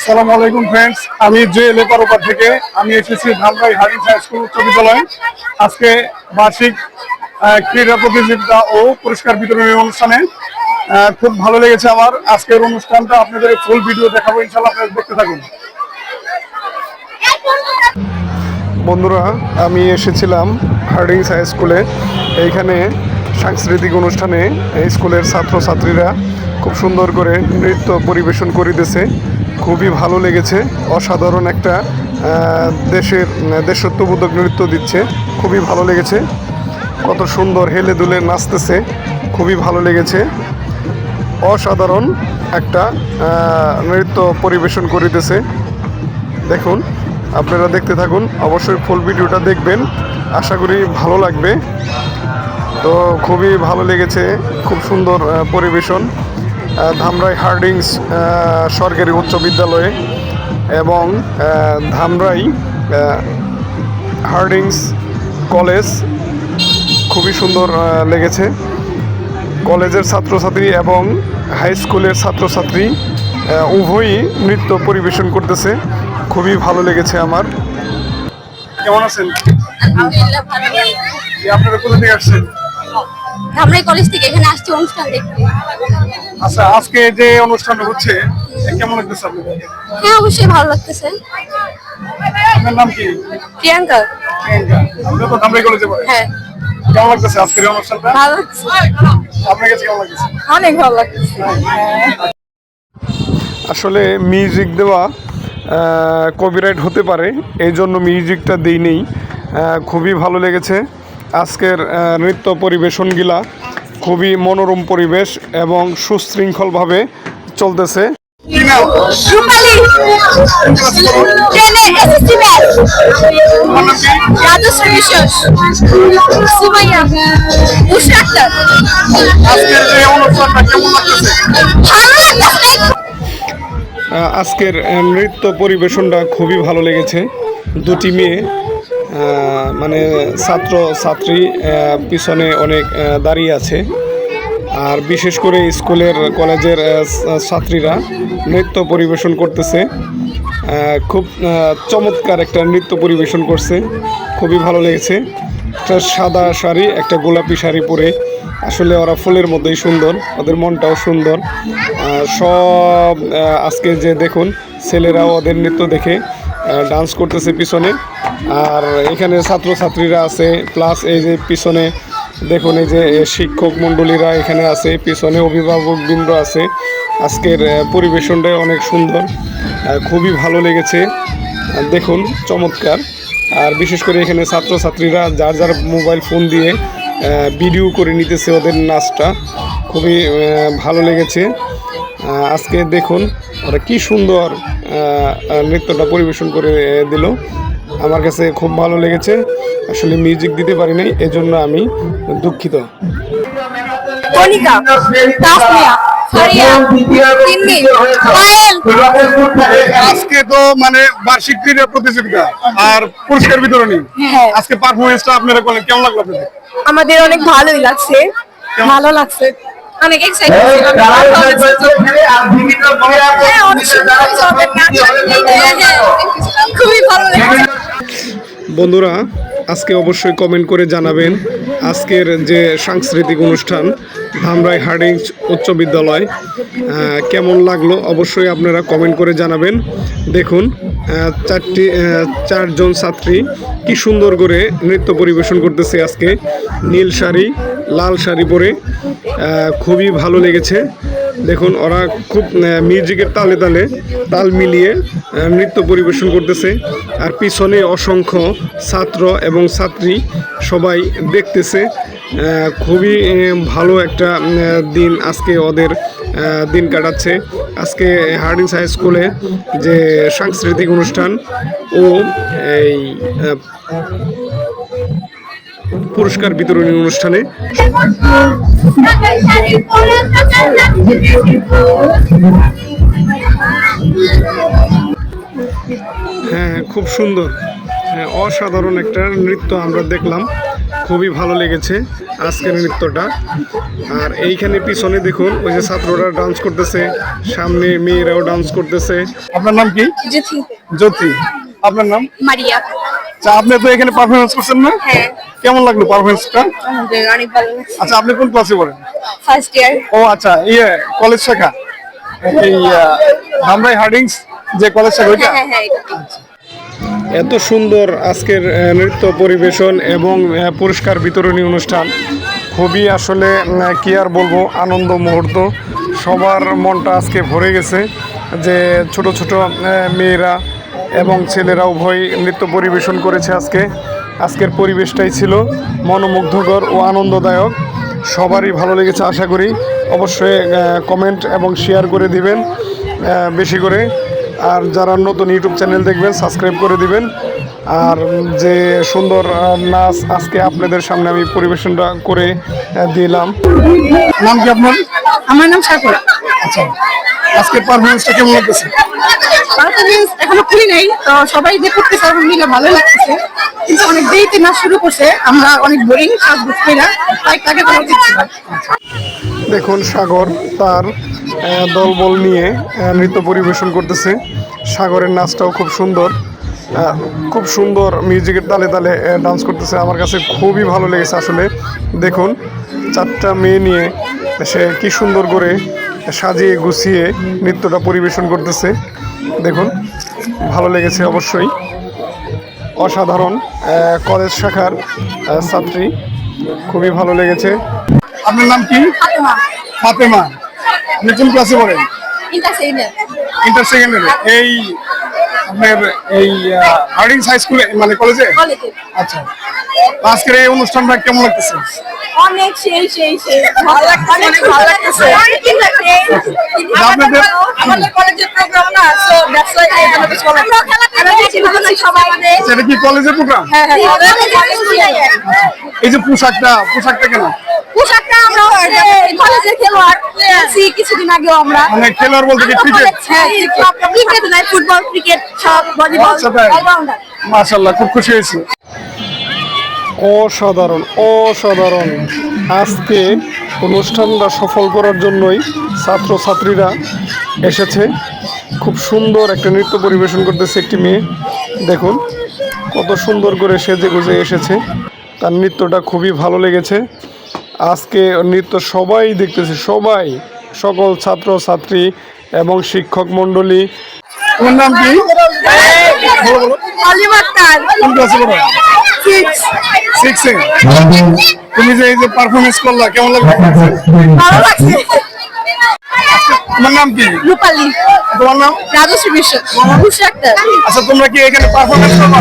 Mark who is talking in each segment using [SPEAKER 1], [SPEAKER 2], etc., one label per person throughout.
[SPEAKER 1] আসসালামু আলাইকুম ফ্রেন্ডস আমি জে লেপারোপার থেকে আমি এসেছি ধামরাই হার্ডিং হাই স্কুল উচ্চ বিদ্যালয়। আজকে বার্ষিক ক্রীড়া প্রতিযোগিতা ও পুরস্কার বিতরণী অনুষ্ঠানে খুব ভালো লেগেছে আমার। আজকের অনুষ্ঠানটা আপনাদের ফুল ভিডিও দেখাবো ইনশাল্লাহ আপনারা দেখতে থাকুন। বন্ধুরা, আমি এসেছিলাম হার্ডিংস হাই স্কুলে। এইখানে সাংস্কৃতিক অনুষ্ঠানে স্কুলের ছাত্রছাত্রীরা খুব সুন্দর করে নৃত্য পরিবেশন করিতেছে। খুবই ভালো লেগেছে। অসাধারণ একটা দেশের, দেশত্ববোধক নৃত্য দিচ্ছে। খুবই ভালো লেগেছে। কত সুন্দর হেলে দুলে নাচতেছে। খুবই ভালো লেগেছে। অসাধারণ একটা নৃত্য পরিবেশন করিতেছে। দেখুন, আপনারা দেখতে থাকুন। অবশ্যই ফুল ভিডিওটা দেখবেন। আশা করি ভালো লাগবে। তো খুবই ভালো লেগেছে। খুব সুন্দর পরিবেশন। ধামরাই হার্ডিংস সরকারি উচ্চ বিদ্যালয়ে এবং ধামরাই হার্ডিংস কলেজ খুবই সুন্দর লেগেছে। কলেজের ছাত্রছাত্রী এবং হাই স্কুলের ছাত্রছাত্রী উভয়ই নৃত্য পরিবেশন করতেছে। খুবই ভালো লেগেছে আমার। কেমন আছেন? আপনারা কোথা থেকে আসছেন?
[SPEAKER 2] ধামরাই কলেজ থেকে এখানে আসছি অনুষ্ঠান দেখতে।
[SPEAKER 1] আচ্ছা আজকে যে অনুষ্ঠান হচ্ছে কেমন লাগতেছে আপনাদের?
[SPEAKER 2] হ্যাঁ অবশ্যই ভালো লাগতেছে।
[SPEAKER 1] আপনার নাম কি?
[SPEAKER 2] প্রিয়াঙ্কা।
[SPEAKER 1] প্রিয়াঙ্কা। আপনি তো ধামরাই কলেজে পড়েন।
[SPEAKER 2] হ্যাঁ।
[SPEAKER 1] কেমন লাগতেছে আজকের অনুষ্ঠানটা?
[SPEAKER 2] ভালো লাগছে।
[SPEAKER 1] আপনার কাছে কেমন লাগতেছে?
[SPEAKER 2] অনেক ভালো লাগতেছে
[SPEAKER 1] আসলে মিউজিক দেওয়া কপিরাইট হতে পারে এই জন্য মিউজিকটা দিই নেই খুবই ভালো লেগেছে। আজকের নৃত্য পরিবেশনগুলা খুবই মনোরম পরিবেশ এবং সুশৃঙ্খলভাবে চলতেছে। আজকের নৃত্য পরিবেশনটা খুবই ভালো লেগেছে। দুটি মেয়ে মানে ছাত্র, ছাত্রী পিছনে অনেক দাঁড়িয়ে আছে। আর বিশেষ করে স্কুলের, কলেজের ছাত্রীরা নৃত্য পরিবেশন করতেছে। খুব চমৎকার একটা নৃত্য পরিবেশন করছে। খুবই ভালো লেগেছে। একটা সাদা শাড়ি, একটা গোলাপি শাড়ি পরে আসলে ওরা ফুলের মধ্যেই সুন্দর, ওদের মনটাও সুন্দর। সব আজকে যে দেখুন, ছেলেরাও ওদের নৃত্য দেখে ডান্স করতেছে পিছনে। আর এখানে ছাত্রছাত্রীরা আছে প্লাস এই যে পিছনে দেখুন এই যে শিক্ষক মণ্ডলীরা এখানে আছে পিছনে অভিভাবক বৃন্দ আছে। আজকের আহ, পরিবেশনটাই অনেক সুন্দর খুবই ভালো লেগেছে। দেখুন চমৎকার। আর বিশেষ করে এখানে ছাত্রছাত্রীরা যার যার মোবাইল ফোন দিয়ে ভিডিও করে নিতেছে ওদের নাচটা। খুবই ভালো লেগেছে। আজকে দেখুন ওরা কি সুন্দর নৃত্যটা পরিবেশন করে দিল। আমার কাছে খুব ভালো লেগেছে। আসলে মিউজিক দিতে পারি নাই এজন্য আমি দুঃখিত। আজকে তো মানে বার্ষিক ক্রীড়া প্রতিযোগিতা আর পুরস্কার বিতরণী।
[SPEAKER 2] হ্যাঁ।
[SPEAKER 1] আজকে পারফরমেন্সটা আপনারা করলেন কেমন লাগল আপনাদের?
[SPEAKER 2] আমাদের অনেক ভালোই লাগছে। ভালো লাগছে। অনেক এক্সাইটেড ছিলাম হ্যাঁ, হ্যাঁ, হ্যাঁ, খুবই ভালো লেগেছে।
[SPEAKER 1] বন্ধুরা আজকে অবশ্যই কমেন্ট করে জানাবেন আজকের যে সাংস্কৃতিক অনুষ্ঠান ধামরাই হার্ডিংস উচ্চ বিদ্যালয় কেমন লাগল অবশ্যই আপনারা কমেন্ট করে জানাবেন। দেখুন চারটি চারজন ছাত্রী কি সুন্দর করে নৃত্য পরিবেশন করতেছে আজকে। নীল শাড়ি, লাল শাড়ি পরে খুবই ভালো লেগেছে। দেখুন, ওরা খুব মিউজিকের তালে তালে তাল মিলিয়ে নৃত্য পরিবেশন করতেছে। আর পিছনে অসংখ্য ছাত্র এবং ছাত্রী সবাই দেখতেছে। খুবই ভালো একটা দিন আজকে ওদের দিন কাটাচ্ছে। আজকে হার্ডিংস হাই স্কুলে যে সাংস্কৃতিক অনুষ্ঠান ও এই পুরস্কার বিতরণী অনুষ্ঠানে হ্যাঁ খুব সুন্দর। হ্যাঁ অসাধারণ একটা নৃত্য আমরা দেখলাম। খুবই ভালো লেগেছে আজকের নৃত্যটা। আর এইখানে পিছনে দেখুন ওই যে ছাত্ররা ডান্স করতেছে সামনে মেয়েরাও ডান্স করতেছে। আপনার নাম কি?
[SPEAKER 2] জ্যোতি।
[SPEAKER 1] জ্যোতি। আপনার নাম?
[SPEAKER 2] মারিয়া।
[SPEAKER 1] আচ্ছা আপনি তো এখানে পারফরমেন্স করছেন না?
[SPEAKER 2] হ্যাঁ।
[SPEAKER 1] কেমন লাগল পারফরমেন্সটা
[SPEAKER 2] অনেক ভালো
[SPEAKER 1] আচ্ছা আপনি কোন ক্লাসে পড়েন?
[SPEAKER 2] ফার্স্ট ইয়ার
[SPEAKER 1] ও আচ্ছা ইয়ে কলেজ শাখা? এই ধামরাই হার্ডিংস যে কলেজ শাখা ওইটা?
[SPEAKER 2] হ্যাঁ হ্যাঁ এটা।
[SPEAKER 1] এত সুন্দর আজকের নৃত্য পরিবেশন এবং পুরস্কার বিতরণী অনুষ্ঠান। খুবই আসলে কি আর বলব আনন্দ মুহূর্ত। সবার মনটা আজকে ভরে গেছে যে ছোট ছোট মেয়েরা এবং ছেলেরা উভয় নৃত্য পরিবেশন করেছে আজকে। আজকের পরিবেশটাই ছিল মনোমুগ্ধকর ও আনন্দদায়ক। সবারই ভালো লেগেছে আশা করি। অবশ্যই কমেন্ট এবং শেয়ার করে দিবেন বেশি করে। আর যারা নতুন ইউটিউব চ্যানেল দেখবেন সাবস্ক্রাইব করে দিবেন। আর যে সুন্দর নাচ আজকে আপনাদের সামনে আমি পরিবেশনটা করে দিলাম। নাম কি আপনার?
[SPEAKER 2] আমার নাম সাগর
[SPEAKER 1] আচ্ছা আজকের পারফরমেন্সটা কেমন লাগতেছে?
[SPEAKER 2] পারফরমেন্স এখনও খুলি নাই, তো সবাই যে ভালো কিন্তু অনেক দেরিতে শুরু করছে, আমরা অনেক বোরিং বুঝতে না, তাই তাকে
[SPEAKER 1] দেখুন, সাগর তার দলবল নিয়ে নৃত্য পরিবেশন করতেছে। সাগরের নাচটাও খুব সুন্দর। খুব সুন্দর মিউজিকের তালে তালে ডান্স করতেছে। আমার কাছে খুবই ভালো লেগেছে আসলে। দেখুন, চারটা মেয়ে নিয়ে সে কি সুন্দর করে সাজিয়ে গুছিয়ে নৃত্যটা পরিবেশন করতেছে। দেখুন ভালো লেগেছে অবশ্যই। অসাধারণ কলেজ শাখার ছাত্রী খুবই ভালো লেগেছে। আপনার নাম কি?
[SPEAKER 2] ফাতেমা।
[SPEAKER 1] আপনি কোন ক্লাসে পড়েন?
[SPEAKER 2] ইন্টার সেকেন্ডার
[SPEAKER 1] এই আপনার এই হার্ডিংস হাই স্কুলে মানে কলেজে?
[SPEAKER 2] কলেজে।
[SPEAKER 1] আচ্ছা। আজকের এই অনুষ্ঠানটা কেমন লাগতেছে?
[SPEAKER 2] অনেক সেই সেই সেই। ভালো লাগতেছে অনেক ভালো লাগতেছে। অনেক ঠিক লাগছে
[SPEAKER 1] আপনাদের
[SPEAKER 2] আমাদের কলেজের প্রোগ্রাম না so that's why I am বেশ ভালো আমরা খেলাতে বেশি ভালো লাগে সবাই আমাদের
[SPEAKER 1] সেটা কি কলেজের প্রোগ্রাম
[SPEAKER 2] হ্যাঁ হ্যাঁ
[SPEAKER 1] এই যে পোশাকটা পোশাকটা কেন?
[SPEAKER 2] পোশাকটা আমরা কলেজের খেলোয়াড়। খেলছি কিছুদিন আগেও আমরা।
[SPEAKER 1] মানে খেলোয়াড় বলতে কি ক্রিকেট
[SPEAKER 2] হ্যাঁ ক্রিকেট ফুটবল ক্রিকেট সব ভলিবল
[SPEAKER 1] আচ্ছা,
[SPEAKER 2] অলরাউন্ডার
[SPEAKER 1] মাশাল্লাহ খুব খুশি হয়েছি। অসাধারণ অসাধারণ। আজকে অনুষ্ঠানটা সফল করার জন্যই ছাত্রছাত্রীরা এসেছে। খুব সুন্দর একটা নৃত্য পরিবেশন করতেছে একটি মেয়ে। দেখুন কত সুন্দর করে সেজে গুজে এসেছে। তার নৃত্যটা খুবই ভালো লেগেছে। আজকে নৃত্য সবাই দেখতেছে সবাই সকল ছাত্র ছাত্রী এবং শিক্ষক মণ্ডলী। তোমার নাম কি?
[SPEAKER 2] সিক্স
[SPEAKER 1] তুমি যে এই যে পারফরমেন্স করলা কেমন লাগল?
[SPEAKER 2] ভালো লাগছে।
[SPEAKER 1] তোমার নাম কি?
[SPEAKER 2] রূপালী।
[SPEAKER 1] তোমার নাম?
[SPEAKER 2] রাজশ্রী বিশ্বাস খুশি আক্তার
[SPEAKER 1] আচ্ছা তোমরা কি এখানে পারফরমেন্স করবা?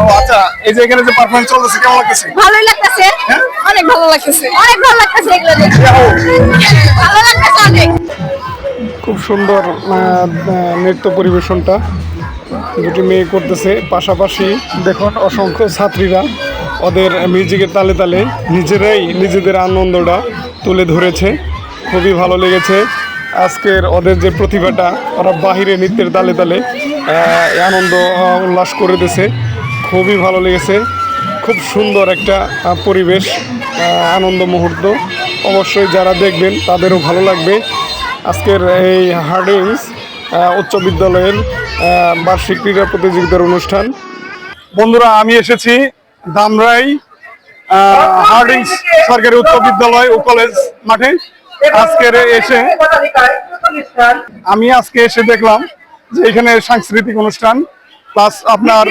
[SPEAKER 1] ও আচ্ছা এই যে এখানে যে পারফরমেন্স চলতেছে কেমন লাগতেছে?
[SPEAKER 2] ভালোই লাগতেছে। অনেক ভালো লাগতেছে। অনেক ভালো লাগতেছে এগুলো দেখে ভালো লাগতেছে অনেক।
[SPEAKER 1] খুব সুন্দর নৃত্য পরিবেশনটা। দুটি মেয়ে করতেছে। পাশাপাশি দেখুন অসংখ্য ছাত্রীরা ওদের মিউজিকের তালে তালে নিজেরাই নিজেদের আনন্দটা তুলে ধরেছে। খুবই ভালো লেগেছে। আজকের ওদের যে প্রতিভাটা, ওরা বাহিরে নৃত্যের তালে তালে আনন্দ উল্লাস করে দিয়েছে। খুবই ভালো লেগেছে। খুব সুন্দর একটা পরিবেশ আনন্দ মুহূর্ত। অবশ্যই যারা দেখবেন, তাদেরও ভালো লাগবে। আজকের এই হার্ডিংস উচ্চ বিদ্যালয়ের বার্ষিক ক্রীড়া প্রতিযোগিতার অনুষ্ঠান। বন্ধুরা আমি এসেছি দামরাই হার্ডিংস সরকারি উচ্চ বিদ্যালয় ও কলেজ মাঠে। আজকের এসে আমি আজকে এসে দেখলাম যে এখানে সাংস্কৃতিক অনুষ্ঠান প্লাস আপনার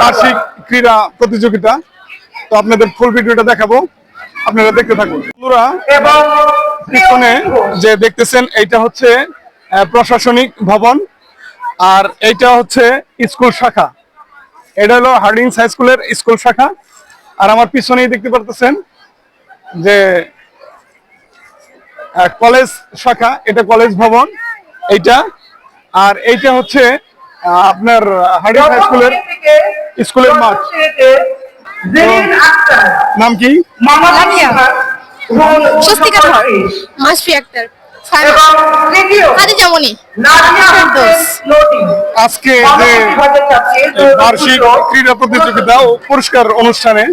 [SPEAKER 1] বার্ষিক ক্রীড়া প্রতিযোগিতা। তো আপনাদের ফুল ভিডিওটা দেখাবো আপনারা দেখতে থাকুন। বন্ধুরা পিছনে যে দেখতেছেন এইটা হচ্ছে প্রশাসনিক ভবন। আর এইটা হচ্ছে স্কুল শাখা। এটা হলো হার্ডিংস হাই স্কুলের স্কুল শাখা। আর আমার পিছনেই দেখতে পারতেছেন যে কলেজ শাখা এটা কলেজ ভবন এইটা। আর এইটা হচ্ছে আপনার হার্ডিংস হাই স্কুলের স্কুলের মাঠ। নাম কি?
[SPEAKER 2] স্বস্তিকা ধর মাসফি আক্তার। খাদিজা মনি
[SPEAKER 3] আজকে যে বার্ষিক ক্রীড়া প্রতিযোগিতা ও পুরস্কার অনুষ্ঠানে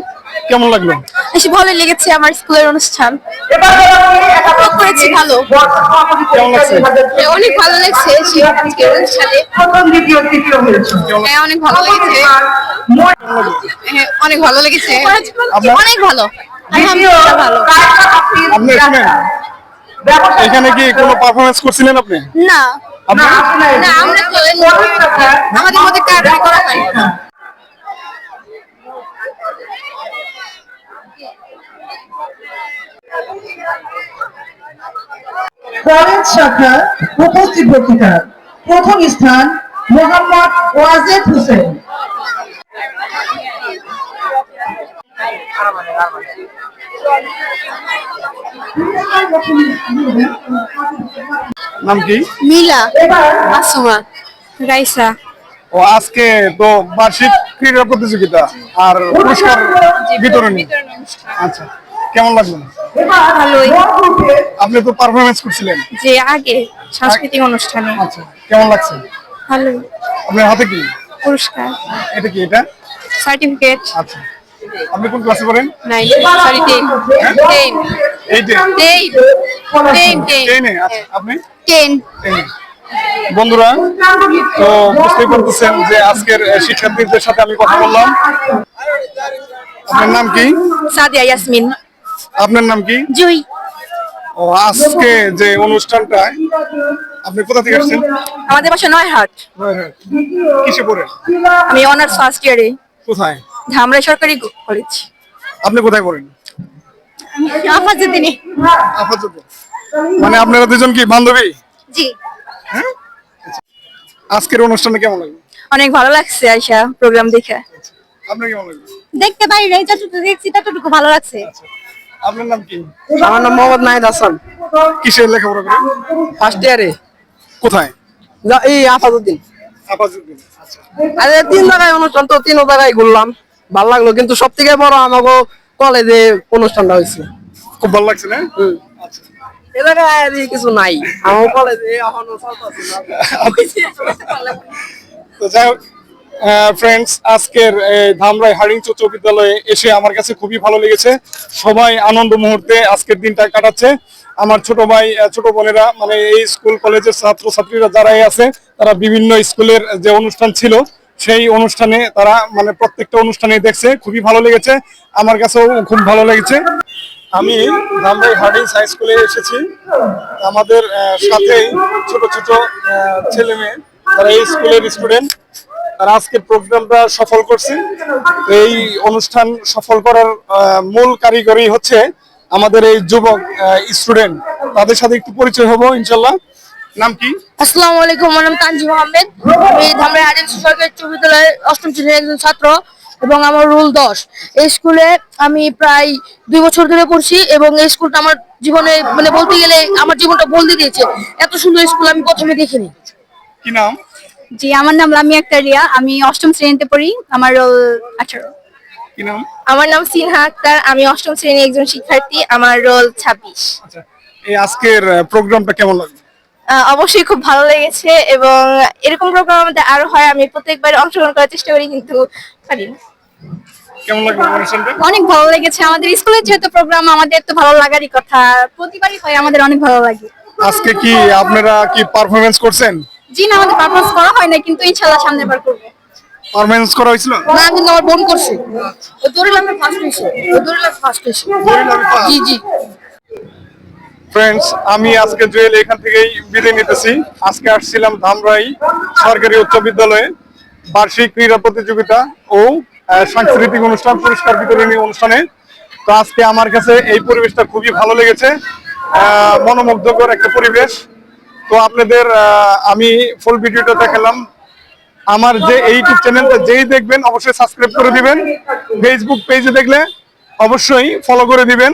[SPEAKER 3] কেমন লাগল?
[SPEAKER 2] বেশি ভালো লেগেছে আমার স্কুলের অনুষ্ঠান। করেছি ভালো।
[SPEAKER 3] কেমন লাগছে?
[SPEAKER 2] অনেক ভালো লাগছে সেই আজকের অনুষ্ঠানে। হ্যাঁ অনেক ভালো লেগেছে। হ্যাঁ, অনেক ভালো লেগেছে। অনেক ভালো। আলহামদুলিল্লাহ ভালো।
[SPEAKER 3] আপনি এখানে এখানে কি কোনো পারফরমেন্স করছিলেন আপনি?
[SPEAKER 2] না। না আমরা তো আমাদের মধ্যে কারণ করা হয়।
[SPEAKER 4] কলেজ শাখা উপস্থিত বক্তৃতা প্রথম স্থান মোহাম্মদ ওয়াজেদ হোসেন।
[SPEAKER 3] নাম কি?
[SPEAKER 2] মিলা মাসুমা। রাইসা।
[SPEAKER 3] ও আজকে তো বার্ষিক ক্রীড়া প্রতিযোগিতা আর পুরস্কার বিতরণী। আচ্ছা কেমন লাগল?
[SPEAKER 2] ভালোই।
[SPEAKER 3] আপনি তো পারফরমেন্স করছিলেন।
[SPEAKER 2] যে আগে সাংস্কৃতিক অনুষ্ঠানে।
[SPEAKER 3] আচ্ছা কেমন লাগছে?
[SPEAKER 2] ভালোই।
[SPEAKER 3] আপনার হাতে কি?
[SPEAKER 2] পুরস্কার।
[SPEAKER 3] এটা কি এটা?
[SPEAKER 2] সার্টিফিকেট
[SPEAKER 3] আচ্ছা। আপনি কোন ক্লাসে পড়েন?
[SPEAKER 2] নাই সরি টেন টেন
[SPEAKER 3] এইটে
[SPEAKER 2] টেন টেন টেন
[SPEAKER 3] আপনি?
[SPEAKER 2] টেন
[SPEAKER 3] টেনে বন্ধুরা তো বুঝতেই পারতেছেন যে আজকের শিক্ষার্থীদের সাথে আমি কথা বললাম। আপনার নাম কি?
[SPEAKER 2] সাদিয়া ইয়াসমিন।
[SPEAKER 3] আপনার নাম কি?
[SPEAKER 2] জুই।
[SPEAKER 3] ও আজকে যে অনুষ্ঠানটা আপনি কোথা থেকে আসছেন?
[SPEAKER 2] আমাদের বাসা নয়হাট।
[SPEAKER 3] কিসে পড়েন?
[SPEAKER 2] আমি অনার্স ফার্স্ট ইয়ারে
[SPEAKER 3] কোথায়?
[SPEAKER 2] ধামরাই সরকারি কলেজ।
[SPEAKER 3] আপনি কোথায় পড়েন?
[SPEAKER 2] আফাজুদ্দিনে
[SPEAKER 3] আপাতত মানে আপনারা দুজন কি বান্ধবী?
[SPEAKER 2] জি।
[SPEAKER 3] আজকের অনুষ্ঠানে কেমন লাগল?
[SPEAKER 2] অনেক ভালো লাগছে আয়সা প্রোগ্রাম দেখে।
[SPEAKER 3] আপনার কেমন লাগল?
[SPEAKER 2] দেখতে পারি নাই যতটুকু দেখছি ততটুকু ভালো লাগছে।
[SPEAKER 3] আপনার নাম কি?
[SPEAKER 5] আমার নাম মোহাম্মদ নাহিদ হাসান।
[SPEAKER 3] কিসের লেখাপড়া করেন?
[SPEAKER 5] ফার্স্ট ইয়ারে
[SPEAKER 3] কোথায়?
[SPEAKER 5] এই আফাজুদ্দিন
[SPEAKER 3] আপাতত আচ্ছা।
[SPEAKER 5] আরে তিন জায়গায় অনুষ্ঠান তো তিন জায়গায় ঘুরলাম। ভালো লাগল কিন্তু সব থেকে বড় আমাকে কলেজে অনুষ্ঠানটা হয়েছে
[SPEAKER 3] খুব ভালো লাগছে না?
[SPEAKER 5] এ জায়গায় আর এই কিছু নাই। আমার কলেজে এখনও
[SPEAKER 3] তো যাই হোক ফ্রেন্ডস আজকের ধামরাই হারিং বিদ্যালয়ে এসে আমার কাছে খুবই ভালো লেগেছে। সবাই আনন্দ মুহূর্তে আজকের দিনটা কাটাচ্ছে। আমার ছোট ভাই ছোট বোনেরা মানে এই স্কুল কলেজের ছাত্র ছাত্রীরা যারাই আছে তারা বিভিন্ন স্কুলের যে অনুষ্ঠান ছিল সেই অনুষ্ঠানে তারা মানে প্রত্যেকটা অনুষ্ঠানে দেখছে, খুবই ভালো লেগেছে, আমার কাছেও খুব ভালো লেগেছে। আমি ধামরাই হার্ডিংস হাই স্কুলে এসেছি। আমাদের সাথেই ছোট ছোট ছেলে মেয়ে, তারা এই স্কুলের স্টুডেন্ট। তারা আজকের প্রোগ্রামটা সফল করছে। এই অনুষ্ঠান সফল করার মূল কারিগরি হচ্ছে আমাদের এই যুবক স্টুডেন্ট। তাদের সাথে একটু পরিচয় হব, ইনশাল্লাহ। নাম কি?
[SPEAKER 2] আসসালামু আলাইকুম আমার নাম তানজিম আহমেদ। আমি সরকারি উচ্চ বিদ্যালয়ের অষ্টম শ্রেণির একজন ছাত্র এবং আমার রোল দশ। এই স্কুলে আমি প্রায় দুই বছর ধরে পড়ছি এবং এই স্কুলটা আমার জীবনে মানে বলতে গেলে আমার জীবনটা বলতে দিয়েছে। এত সুন্দর স্কুল আমি প্রথমে দেখিনি।
[SPEAKER 3] কি নাম?
[SPEAKER 2] জি আমার নাম লামিয়া আক্তার রিয়া আমি অষ্টম শ্রেণীতে পড়ি। আমার রোল আঠারো।
[SPEAKER 3] কি নাম?
[SPEAKER 2] আমার নাম সিনহা আক্তার। আমি অষ্টম শ্রেণির একজন শিক্ষার্থী। আমার রোল ছাব্বিশ।
[SPEAKER 3] আচ্ছা। এই আজকের প্রোগ্রামটা কেমন লাগল?
[SPEAKER 2] আহ, অবশ্যই খুব ভালো লেগেছে এবং এরকম প্রোগ্রাম আমাদের আরও হয় আমি প্রত্যেকবার অংশগ্রহণ করার চেষ্টা করি কিন্তু পারি না। অনেক ভালো লেগেছে। আমাদের স্কুলের যেহেতু প্রোগ্রাম আমাদের তো ভালো লাগারই কথা। প্রতিবারই হয় আমাদের অনেক ভালো লাগে।
[SPEAKER 3] আজকে কি আপনারা কি পারফরমেন্স করছেন?
[SPEAKER 2] জি না আমাদের পারফরমেন্স করা হয় না কিন্তু ইনশাল্লাহ সামনের বার করব।
[SPEAKER 3] পারফরমেন্স করা হয়েছিল?
[SPEAKER 2] না কিন্তু আমার বোন করছে। ও দৌড়ে লাফে ফার্স্ট হয়েছে। ও দৌড়ে লাফে ফার্স্ট হয়েছে জি জি।
[SPEAKER 3] ফ্রেন্ডস আমি আজকে জুয়েল এখান থেকেই বিদায় নিতেছি। আজকে আসছিলাম ধামরাই সরকারি উচ্চ বিদ্যালয়ে বার্ষিক ক্রীড়া প্রতিযোগিতা ও সাংস্কৃতিক অনুষ্ঠান, পুরস্কার বিতরণী অনুষ্ঠানে। তো আজকে আমার কাছে এই পরিবেশটা খুবই ভালো লেগেছে। মনোমুগ্ধকর একটা পরিবেশ। তো আপনাদের আমি ফুল ভিডিওটা দেখালাম। আমার যে ইউটিউব চ্যানেলটা যেই দেখবেন, অবশ্যই সাবস্ক্রাইব করে দিবেন। ফেসবুক পেজে দেখলে অবশ্যই ফলো করে দিবেন।